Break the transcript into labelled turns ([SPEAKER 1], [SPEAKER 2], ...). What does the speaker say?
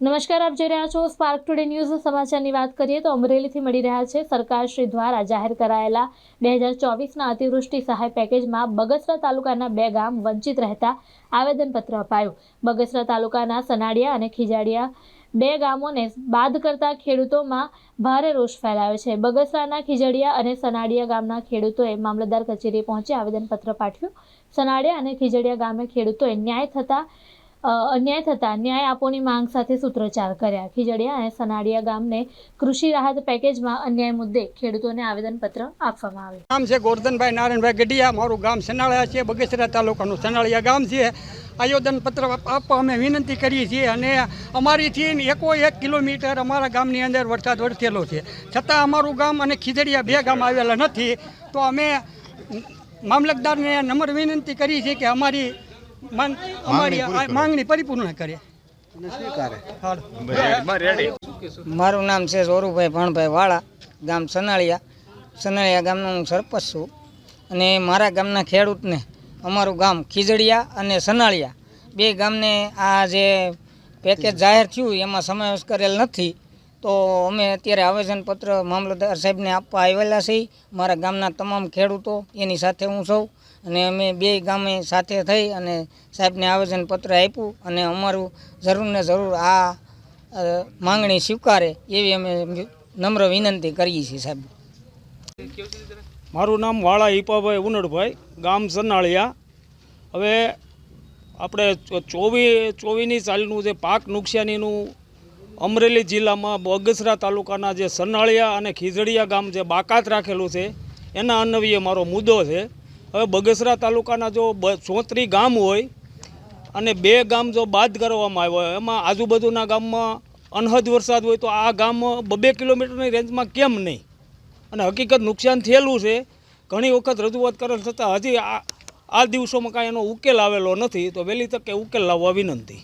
[SPEAKER 1] નમસ્કાર, આપ જોઈ રહ્યા છો સ્પાર્ક ટુડે ન્યૂઝ સમાચારની વાત કરીએ તો અમરેલીથી મળી રહ્યા છે સરકારશ્રી દ્વારા જાહેર કરાયેલા બે હજાર ચોવીસના અતિવૃષ્ટિ સહાય પેકેજમાં બગસરા તાલુકાના બે ગામ વંચિત રહેતા આવેદનપત્ર અપાયું. બગસરા તાલુકાના સનાડિયા અને ખીજાડિયા બે ગામોને બાદ કરતા ખેડૂતોમાં ભારે રોષ ફેલાયો છે. બગસરાના ખીજડીયા અને સનાડિયા ગામના ખેડૂતોએ મામલતદાર કચેરીએ પહોંચી આવેદનપત્ર પાઠવ્યું. સનાડિયા અને ખીજડીયા ગામે ખેડૂતોએ ન્યાય થતા અન્યાય થતાં ન્યાય આપોની માંગ સાથે સૂત્રોચ્ચાર કર્યા. ખીજડીયા અને સનાડિયા ગામને કૃષિ રાહત પેકેજમાં અન્યાય મુદ્દે ખેડૂતોને આવેદનપત્ર આપવામાં આવ્યું.
[SPEAKER 2] ગામ છે ગોરધનભાઈ નારાયણભાઈ ગઢિયા. મારું ગામ સનાળિયા છે, બગસરા તાલુકાનું સનાળિયા ગામ છે. આયોજન પત્ર આપવા અમે વિનંતી કરીએ છીએ અને અમારીથી એકો એક કિલોમીટર અમારા ગામની અંદર વરસાદ વરસેલો છે. છતાં અમારું ગામ અને ખીજડીયા બે ગામ આવેલા નથી. તો અમે મામલતદારને નમ્ર વિનંતી કરી છે કે અમારી માંગણી પરિપૂર્ણ કરે
[SPEAKER 3] મારું નામ છે સોરુભાઈ ભણભાઈ વાળા, ગામ સનાળિયા. સનાળિયા ગામનો હું સરપંચ છું. અને મારા ગામના ખેડૂતને અમારું ગામ ખીજડીયા અને સનાળિયા. બે ગામને આ જે પેકેજ જાહેર થયું, એમાં સમાવેશ કરેલ નથી. તો અમે અત્યારે આવેદનપત્ર મામલતદાર સાહેબને આપવા આવેલા છીએ. મારા ગામના તમામ ખેડૂતો એની સાથે હું સૌ અને અમે બે ગામે સાથે થઈ અને સાહેબને આવેદનપત્ર આપ્યું અને અમારું જરૂર ને જરૂર આ માંગણી સ્વીકારે એવી અમે નમ્ર વિનંતી કરીએ છીએ સાહેબ.
[SPEAKER 4] મારું નામ વાળા હિપાભાઈ ઉનડભાઈ, ગામ સનાળિયા હવે આપણે ચોવી, ચોવીની સાલનું જે પાક નુકસાનીનું અમરેલી જિલ્લામાં બગસરા તાલુકાના જે સનાળિયા અને ખીજડીયા ગામ જે બાકાત રાખેલું છે, એના અન્વયે મારો મુદ્દો છે. હવે બગસરા તાલુકાના જો ચોત્રી ગામ હોય અને બે ગામ જો બાદ કરવામાં આવ્યો હોય, એમાં આજુબાજુના ગામમાં અનહદ વરસાદ હોય તો આ ગામ બબે કિલોમીટરની રેન્જમાં કેમ નહીં? અને હકીકત નુકસાન થયેલું છે. ઘણી વખત રજૂઆત કરેલ છતાં હજી આ આ દિવસોમાં કાંઈ એનો ઉકેલ આવેલો નથી, તો વહેલી તકે ઉકેલ લાવવા વિનંતી.